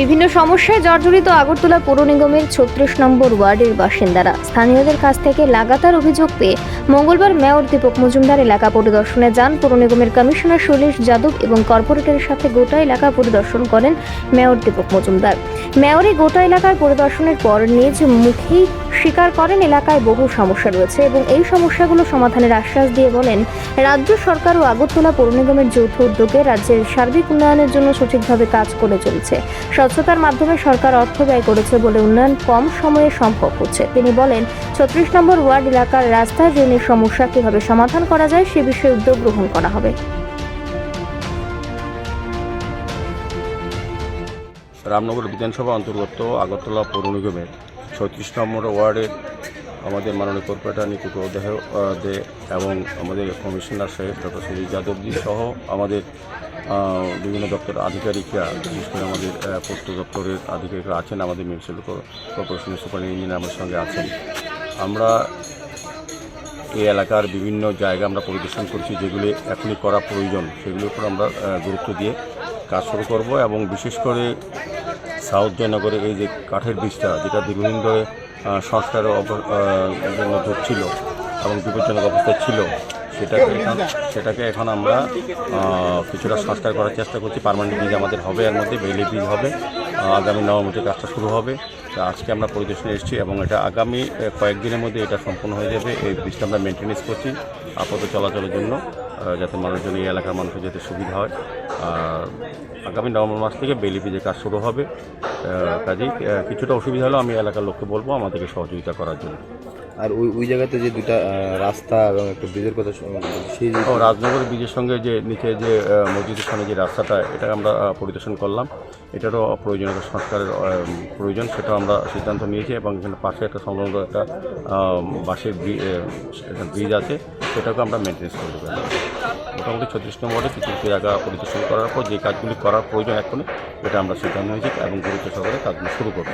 বিভিন্ন সমস্যায় জর্জরিত আগরতলা পৌর নিগমের ছত্রিশ নম্বর ওয়ার্ডের বাসিন্দারা। স্থানীয়দের কাছ থেকে লাগাতার অভিযোগ পেয়ে মঙ্গলবার মেয়র দীপক মজুমদার এলাকা পরিদর্শনে যান। পৌর নিগমের কমিশনার শৈলেশ যাদব এবং কর্পোরেটরের সাথে গোটা এলাকা পরিদর্শন করেন মেয়র দীপক মজুমদার। মেয়রে গোটা এলাকার পরিদর্শনের পর নিজ মুখেই স্বীকার করেন, এলাকায় বহু সমস্যা রয়েছে এবং এই সমস্যাগুলো সমাধানের আশ্বাস দিয়ে বলেন, রাজ্য সরকার ও আগরতলা পৌর নিগমের যৌথ উদ্যোগে রাজ্যের সার্বিক উন্নয়নের জন্য সঠিকভাবে কাজ করে চলছে। স্বচ্ছতার মাধ্যমে সরকার অর্থ ব্যয় করেছে বলে উন্নয়ন কম সময়ে সম্ভব হচ্ছে। তিনি বলেন, ছত্রিশ নম্বর ওয়ার্ড এলাকার রাস্তা ড্রেনের সমস্যা কীভাবে সমাধান করা যায় সে বিষয়ে উদ্যোগ গ্রহণ করা হবে। রামনগর বিধানসভা অন্তর্গত আগরতলা পৌর নিগমের ছত্রিশ নম্বর ওয়ার্ডের আমাদের মাননীয় কর্পোরেটর নিকুট দে এবং আমাদের কমিশনার সাহেব, ডক্টর সুজিত যাদবজি সহ আমাদের বিভিন্ন দপ্তর আধিকারিকরা, বিশেষ করে আমাদের পূর্ত দপ্তরের আধিকারিকরা আছেন, আমাদের মিউনিসিপ্যাল কর্পোরেশনের সুপার ইঞ্জিনিয়ার আমার সঙ্গে আছেন। আমরা এই এলাকার বিভিন্ন জায়গা আমরা পরিদর্শন করছি যেগুলি এখনই করা প্রয়োজন, সেগুলোর উপর আমরা গুরুত্ব দিয়ে কাজ শুরু করব এবং বিশেষ করে সাউথ জয়নগরে এই যে কাঠের বীজটা যেটা দীর্ঘদিন ধরে সংস্কারের জন্য ধরছিল এবং বিপজ্জনক অবস্থায় ছিল, সেটাকে এখন সেটাকে এখন আমরা কিছুটা সংস্কার করার চেষ্টা করছি। পার্মানেন্ট ব্রিজ আমাদের হবে, এর মধ্যে বেইলি ব্রিজ হবে আগামী থেকে কাজটা শুরু হবে। আজকে আমরা পরিদর্শনে এসেছি এবং এটা আগামী কয়েকদিনের মধ্যে এটা সম্পূর্ণ হয়ে যাবে। এই ব্রিজটা আমরা মেনটেনেন্স করছি আপাতত চলাচলের জন্য। যাতে মানুষজন এই এলাকার মানুষের যাতে সুবিধা হয়। আর আগামী নভেম্বর মাস থেকে বেলিপি যে কাজ শুরু হবে। কাজেই কিছুটা অসুবিধা হলেও আমি এলাকার লোককে বলব আমাদেরকে সহযোগিতা করার জন্য। আর ওই ওই জায়গাতে যে দুটা রাস্তা এবং একটা ব্রিজের কথা সেই রাজনগর ব্রিজের সঙ্গে যে নিচে যে মসজিদের সামনে যে রাস্তাটা এটা আমরা পরিদর্শন করলাম। এটারও প্রয়োজনীয় সংস্কারের প্রয়োজন সেটা আমরা সিদ্ধান্ত নিয়েছি এবং এখানে পাশে একটা সংলগ্ন একটা বাঁশের ব্রিজ আছে সেটাকে আমরা মেনটেন্স করে দেবো মোটামুটি ছত্রিশ নম্বরে কিছু জায়গা পরিদর্শন করার পর, যে কাজগুলি করার প্রয়োজন এখনই এটা আমরা সিদ্ধান্ত নিয়েছি এবং গুরুত্ব সহকারে কাজগুলি শুরু করব।